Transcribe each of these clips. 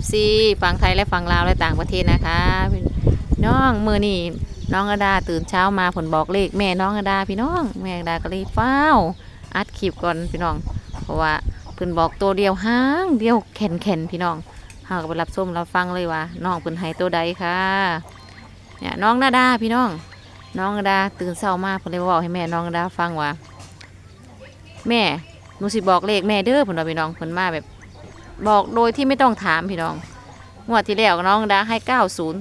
FC ฝั่งไทยและฝั่งลาวและต่างประเทศนะคะ น้องมือนี่น้องอดาตื่นเช้ามาผลบอกเลขแม่น้องอดาพี่น้องแม่อดาก็เลยฟ้าอัดคลิปก่อนพี่น้อง เพราะว่าเพิ่นบอกตัวเดียวห้างเดียวแข็นแข็นพี่น้องเฮาก็ไปรับส้มรับฟังเลยว่าน้องเพิ่นให้ตัวใดค่ะเนี่ยน้องนาดาพี่น้อง น้องอดาตื่นเช้ามาเพิ่นเลยบอกให้แม่น้องอดาฟังว่า แม่หนูสิบอกเลขแม่เด้อเพิ่นว่าพี่น้องเพิ่นมาแบบ บอกโดยที่ไม่ต้องถามพี่น้องงวดที่แล้วน้องดาให้เก้าศูนย์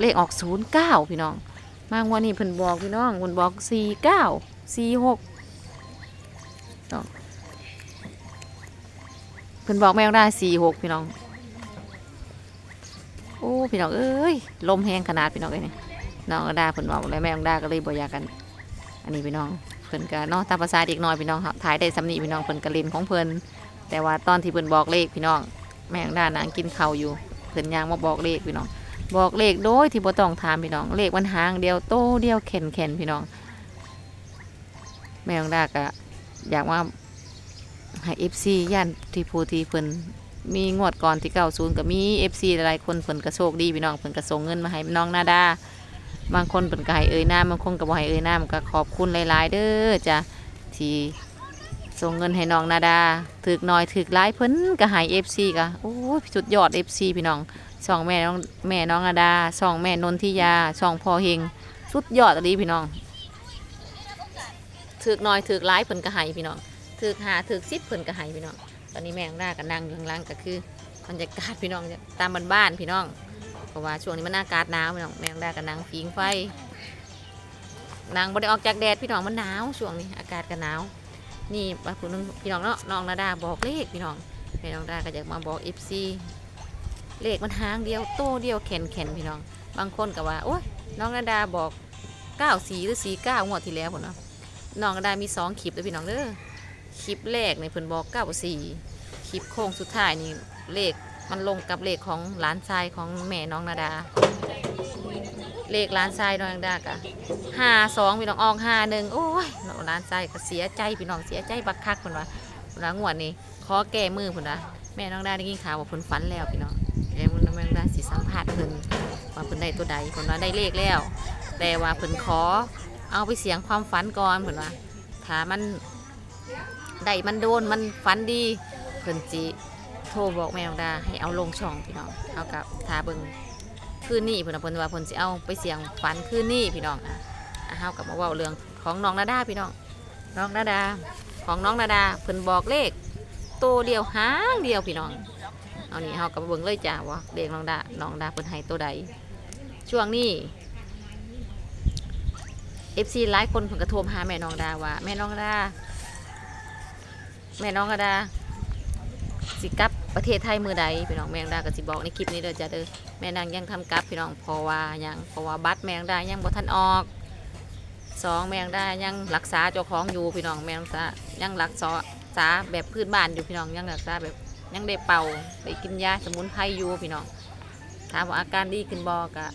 เลขออกศูนย์เก้าพี่น้อง มางวดนี้เพิ่นบอกพี่น้องเพิ่นบอกสี่เก้าสี่หกเพิ่นบอกแมวได้สี่หกพี่น้อง โอ้พี่น้องเอ้ยลมแห้งขนาดพี่น้องเอ้ยนี่น้องดาเพิ่นบอกแล้วแม่น้องดาก็เลยบ่อยากกัน อันนี้พี่น้องเพิ่นก็เนาะตามภาษาเด็กน้อยพี่น้องครับถ่ายได้สำนีพี่น้องเพิ่นก็เล่นของเพิ่น แต่ว่าตอนที่เพิ่นบอกเลขพี่น้อง แม่งด้านนางกินข้าวอยู่เพิ่นยางมาบอกเลขพี่น้อง บอกเลขโดยที่บ่ต้องถามพี่น้อง เลขมันหางเดียวโตเดียวแข็นแข็นพี่น้อง แม่งดาก็อยากว่าให้ FC ย่านที่ผู้ที่เพิ่นมีงวดก่อนที่90ก็มี FC หลายคนเพิ่นก็โชคดีพี่น้องเพิ่นก็ส่งเงินมาให้น้องนาดาบางคนเพิ่นก็ให้เอ่ยนามบางคนก็บ่ให้เอ่ยนามก็ขอบคุณหลาย ๆ เด้อจ้ะที่ ส่งเงินให้น้องนาดาถึกหน่อยถึกหลายเพิ่นก็หายเอฟซีก็โอ้ยสุดยอดเอฟซีพี่น้องช่องแม่น้องแม่น้องนาดาช่องแม่นนทิยาช่องพ่อเฮงสุดยอดอะไรพี่น้องถึกหน่อยถึกหลายเพิ่นก็หายพี่น้องถึกหาถึกสิบเพิ่นก็หายพี่น้อง ตอนนี้แม่น้องนาดาก็นั่งอยู่ข้างล่างก็คือบรรยากาศพี่น้องตามบ้านๆพี่น้องเพราะว่าช่วงนี้มันอากาศหนาวพี่น้องแม่น้องนาดาก็นั่งฟิงไฟนั่งบ่ได้ออกจากแดดพี่น้องมันหนาวช่วงนี้อากาศก็หนาว นี่ว่าคุณนึงพี่น้องเนาะน้องนาดาบอกเลขพี่น้องแม่น้องนาดาก็จะมาบอกเอฟซีเลขมันหางเดียวโตเดียวแข็นแข็นพี่น้อง บางคนก็ว่าโอ้ยน้องนาดาบอกเก้าสีหรือสีเก้างวดที่แล้วผมเนาะน้องนาดามีสองคลิปเลยพี่น้องเด้อคลิปแรกในเพิ่นบอกเก้าสี่คลิปโค้งสุดท้ายนี่เลขมันลงกับเลขของหลานชายของแม่น้องนาดา เลขหลานชายน้องนาดากะห้าสองพี่น้องออกห้าหนึ่งโอ้ย ร้านใจก็เสียใจพี่น้องเสียใจบักคักคนว่าคนว่างวดนี้ขอแก้มือคนว่าแม่น้องได้ได้ยินข่าวว่าเพิ่นฝันแล้วพี่น้องแล้มันแม่น้องได้สิสัมภาษณ์เพิ่นว่าเพิ่นได้ตัวใดเพิ่นว่าได้เลขแล้ว แต่ว่าเพิ่นขอเอาไปเสียงความฝันก่อนเพิ่นว่าถ้ามันได้มันโดนมันฝันดีเพิ่นจิโทรบอกแม่น้องดาให้เอาลงช่องพี่น้องเอากับทาเบิงคืนนี้เพิ่นว่าเพิ่นว่าเพิ่นสิเอาไปเสียงฝันคืนนี้พี่น้องอะ เฮากับมาเว่าเรื่องของน้องนาดาพี่น้อง น้องนาดา ของน้องนาดาเพิ่นบอกเลขตัวเดียวหางเดียวพี่น้อง เอานี่เฮากับเบิ่งเลยจ้าว่าเลขน้องดา น้องดาเพิ่นให้ตัวใด ช่วงนี้ FC หลายคนเพิ่นก็โทรมหาแม่น้องดาว่าแม่น้องดา แม่น้องดา สิกลับประเทศไทยมือใดพี่น้องแมงดาก็สิบอกในคลิปนี้เด้อจ้าเด้อแม่นางยังทำกลับพี่น้องเพราะว่ายังเพราะว่าบัตรแมงดายังบ่ทันออก สองแมงได้ยังรักษาเจ้าของอยู่พี่น้องแมงษายังรักษาษาแบบพื้นบ้านอยู่พี่น้องยังรักษาแบบยังได้เป่าได้กินยาสมุนไพรอยู่พี่น้องถามว่าอาการดีขึ้นบอกะ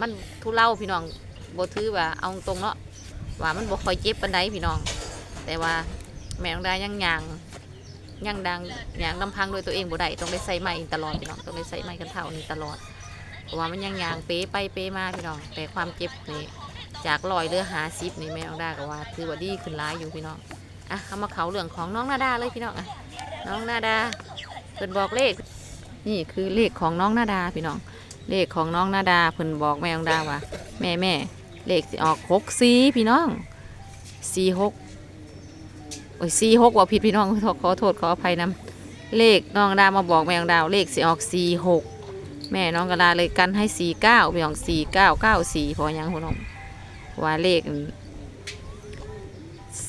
มันทุเลาพี่น้องบ่ถือว่าเอาตรงเนาะว่ามันบ่คอยเจ็บปานใดพี่น้อง แต่ว่าแมงได้ยังยางยังดังยางลำพังโดยตัวเองบ่ได้ต้องได้ใส่ไม้ตลอดพี่น้องต้องได้ใส่ไม้กันเท่านี้ตลอดเพราะว่ามันยังยางเป๊ไปเป๊มาพี่น้องแต่ความเจ็บนี่ จากลอยเรือหาซิปนี่แม่น้องดาก็ว่า ถือว่าดีขึ้นร้ายอยู่พี่น้องอะเอามาเขาเรื่องของน้องนาดาเลยพี่น้องอะน้องนาดาเพิ่นบอกเลข นี่คือเลขของน้องนาดาพี่น้อง เลขของน้องนาดาเพิ่นบอกแม่น้องดาว่า แม่แม่เลขสิออกหกสี่พี่น้องสี่หกโอ้ยสี่หกว่าผิดพี่น้องขอโทษขออภัยนํเลขน้องดามาบอกแม่น้องดาวเลขสิออกสี่หกแม่น้องกระดาเลยกันให้สี่เก้าพี่น้องสี่เก้าเก้าสี่พอยังพี่น้อง ว่าเลข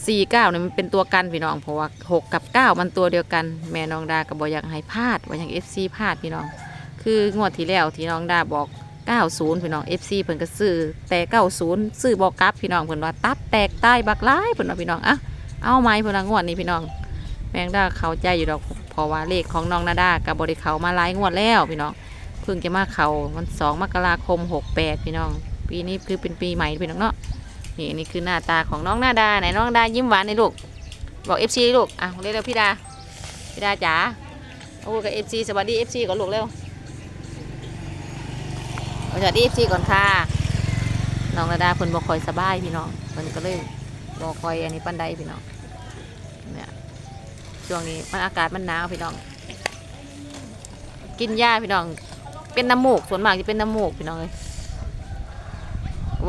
สี่เก้าเนี่ยมันเป็นตัวกันพี่น้องเพราะว่าหกกับเก้ามันตัวเดียวกัน แม่น้องดาก็บอกอยากให้พลาดว่าอย่างเอฟซีพลาดพี่น้อง คืองวดที่แล้วที่น้องดาบอกเก้าศูนย์พี่น้องเอฟซีเพิ่นก็ซื้อแต่เก้าศูนย์ซื้อบอกกลับพี่น้องเพิ่นว่าตับแตกใต้บักร้ายเพิ่นว่าพี่น้องอะเอาไหมเพิ่นว่างวดนี้พี่น้อง แม่น้องดาเข้าใจอยู่ดอกเพราะว่าเลขของน้องนาดากับบริเขามาหลายงวดแล้วพี่น้องเพิ่งจะมาเขาวันสองมกราคมหกแปดพี่น้อง ปีนี้คือเป็นปีใหม่พี่น้องเนาะนี่นี่คือหน้าตาของน้องหน้าดาไหนน้องดายิ้มหวานในลูกบอกเอฟซีลูกอะเรียกเร็วพี่ดาพี่ดาจ๋าโอ้กับเอฟซีสวัสดีเอฟซีก่อนลูกเร็วสวัสดีเอฟซีก่อนค่ะน้องระดาเพิ่นบ่ค่อยสบายพี่น้องเพิ่นก็เลยบ่ค่อยอันนี้ปานใดพี่น้องเนี่ยช่วงนี้มันอากาศมันหนาวพี่น้อง กินยาพี่น้อง เป็นน้ำมูกส่วนมากจะเป็นน้ำมูกพี่น้องเลย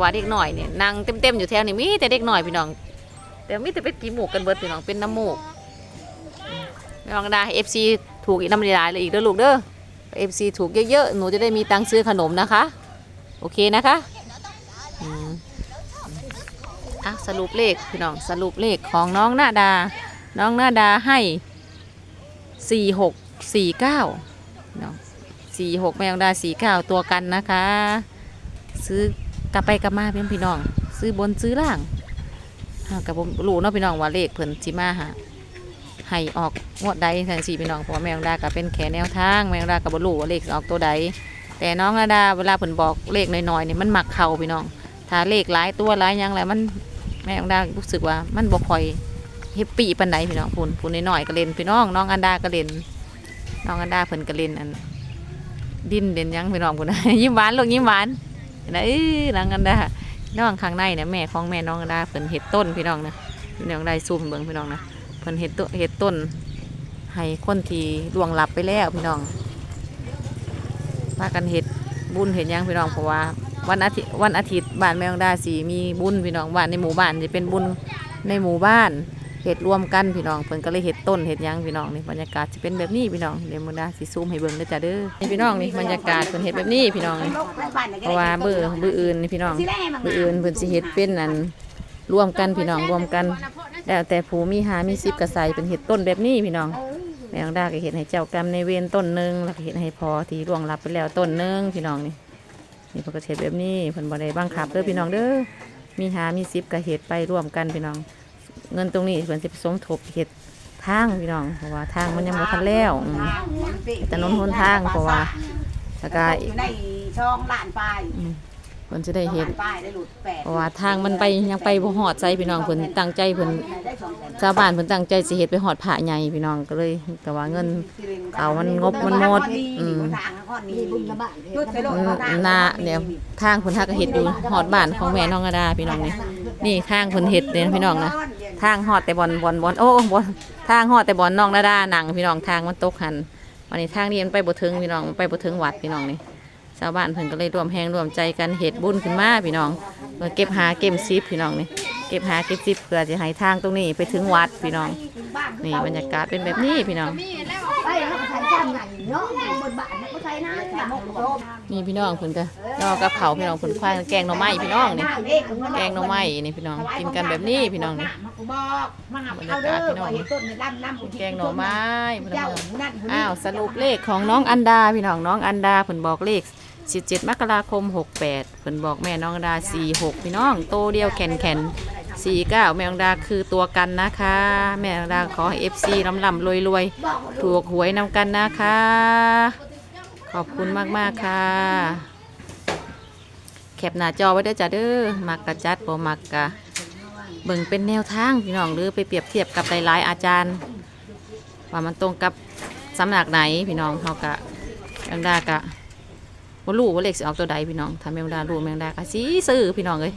ว่าเด็กหน่อยเนี่ยนั่งเต็มๆอยู่แถวนี้มีแต่เด็กหน่อยพี่น้องแต่มีแต่เป็นกี่หมูกกันเบิดพี่น้องเป็นน้ำมูกอืมไม่ต้องได้เอฟซีถูกอีกน้ำลายเลยอีกเด้อลูกเด้อเอฟซีถูกเยอะๆหนูจะได้มีตังค์ซื้อขนมนะคะ โอเคนะคะอะสรุปเลขพี่น้องสรุปเลขของน้องหน้าดา น้องหน้าดาให้สี่หกสี่เก้าน้องสี่หกแมงดาสี่เก้าตัวกันนะคะ ซื้อ กลับไปกลับมาเป็นพี่น้อง ซื้อบนซื้อล่างกับผมรู้เนาะพี่น้องว่าเลขเพิ่นสิมาหาให้ออกงวดใดทังสี่พี่น้องเพราะว่าแมงดาก็เป็นแค่แนวทางแมงดาก็บ่รู้ว่าเลขออกตัวใด แต่น้องนาดาเวลาเพิ่นบอกเลขน้อยๆนี่มันหมักเข้าพี่น้อง ถ้าเลขหลายตัวหลายยังแล้วมันแมงดารู้สึกว่ามันบ่ค่อยเฮปปี้ปานใดพี่น้องพุ่นพุ่นน้อยๆก็เล่นพี่น้องน้องอันดาก็เล่นน้องอันดาเพิ่นก็เล่นอัน ดิ้นเล่นยังพี่น้องพุ่นยิ้มหวานลูกยิ้มหวาน นะเอ้ยน้องอันดาน้องข้างในเนี่ยแม่ของแม่น้องดาเพิ่นเห็ดต้นพี่น้องนะพี่น้องได้ซูมเบิ่งพี่น้องนะเพิ่นเห็ดต้นเห็ดต้น ให้คนที่ล่วงลับไปแล้วพี่น้องพากันเห็ดบุญเห็นยังพี่น้องเพราะว่าวันอาทิตย์วันอาทิตย์บ้านแม่น้องดาสีมีบุญพี่น้องบ้านในหมู่บ้านจะเป็นบุญในหมู่บ้าน เห็ดรวมกันพี่น้องเพิ่นก็เลยเห็ดต้นเห็ดยังพี่น้องนี่บรรยากาศจะเป็นแบบนี้พี่น้องเดี๋ยวมื้อดาสิซูมให้เบิ่งเด้อจ้ะเด้อนี่พี่น้องนี่บรรยากาศเพิ่นเห็ดแบบนี้พี่น้องนี่เพราะว่าเบื่อเบื่ออื่นนี่พี่น้องเบื่ออื่นเพิ่นสิเฮ็ดเป็นอันรวมกันพี่น้องรวมกันแล้วแต่ผูมีหามีสิบกระใสเป็นเห็ดต้นแบบนี้พี่น้องแมงดาก็เห็ดให้เจ้ากรรมในเวรต้นหนึงแล้วก็เห็ดให้พอที่ล่วงลับไปแล้วต้นหนึงพี่น้องนี่นี่เพิ่นก็เฮ็ดแบบนี้เพิ่นบ่ได้บังคับเด้อพี่น้องเด้อมีหามีสิบก็เฮ็ดไปร่วมกันพี่น้อง เงินตรงนี้เพิ่นสิไปสมทบเฮ็ดทางพี่น้องเพราะว่าทางมันยังบ่ทันแล้วอืมถนนหนทางเพราะว่าแล้วก็อยู่ในช่องล้านปลายอืมเพิ่นสิได้เฮ็ดล้านปลายได้หลุดแปดเพราะว่าทางมันไปยังไปบ่ฮอดใจพี่น้องเพิ่นตั้งใจเพิ่นได้สองแสนชาวบ้านเพิ่นตั้งใจสิเฮ็ดไปฮอดผาใหญ่พี่น้องก็เลย แต่ว่าเงิน เอามันงบมันหมดอืม ทางข้อนี้จุดไปโลดอืมข้อทางนาเนี่ยทางเพิ่นทักก็เฮ็ดอยู่ฮอดบ้านของแม่น้องกระดาพี่น้องนี่นี่ทางเพิ่นเฮ็ดเนี่ยพี่น้องนะ ทางหอดแต่บอนบอนบอนโอ้บอนทางหอดแต่บอนน้องระดาหนังพี่น้องทางมันตกหันวันนี้ทางนี้มันไปบ่ถึงพี่น้องมันไปบ่ถึงวัดพี่น้องนี่ชาวบ้านเพิ่นก็เลยรวมแหงรวมใจกันเหตุบุญขึ้นมาพี่น้องเก็บหาเก็บซีพี่น้องนี่ เก็บหาเก็บซิปเพื่อจะให้ทางตรงนี้ไปถึงวัดพี่น้อง นี่บรรยากาศเป็นแบบนี้พี่น้อง ไปแล้วก็ใช้จานไหนเนาะบนบ้านก็ใช้นะใช้หมกโรมนี่พี่น้องเพิ่นก็นอกกับเขาวพี่น้องเพิ่นควายแกงหน่อไม้พี่น้องนี่แกงหน่อไม้นี่พี่น้องกินกันแบบนี้พี่น้องนี่บอกมาเอาเด้อว่าเห็นต้นในลำน้ำแกงหน่อไม้พี่น้เจ้าองนั่นอ้าวสรุปเลขของน้องอันดาพี่น้องน้องอันดาเพิ่นบอกเลข17มกราคม 68เพิ่นบอกแม่น้องอันดา46พี่น้อง โตเดียวแข็นแข็น 49 แม่น้องอันดาคือตัวกันนะคะ แม่องดาขอให้ FC ลำลำรวยรวยถูกหวยนำกันนะคะ ขอบคุณมากๆค่ะ แคปหน้าจอไว้ด้จ้ะเด้อมักกะจัดบ่มักกะเบิ่งเป็นแนวทางพี่น้องหรือไปเปรียบเทียบกับหลายๆอาจารย์ ว่ามันตรงกับสำนักไหนพี่น้องเขากะแมงดากะบ่ารู้ว่าเลขสิออกตัวใดพี่น้องถ้าแมงดารู้แมงดากะสิซื้อพี่น้องเอ้ย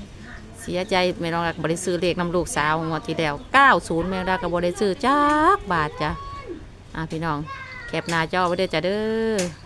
เสียใจแมงดาก็บ่ได้ซื้อเลขนำลูกสาวงวดที่แล้ว90แมงดาก็บ่ได้ซื้อจักบาทจ้ะอะพี่น้องแคปหน้าจอไว้เด้อจ้ะเด้อ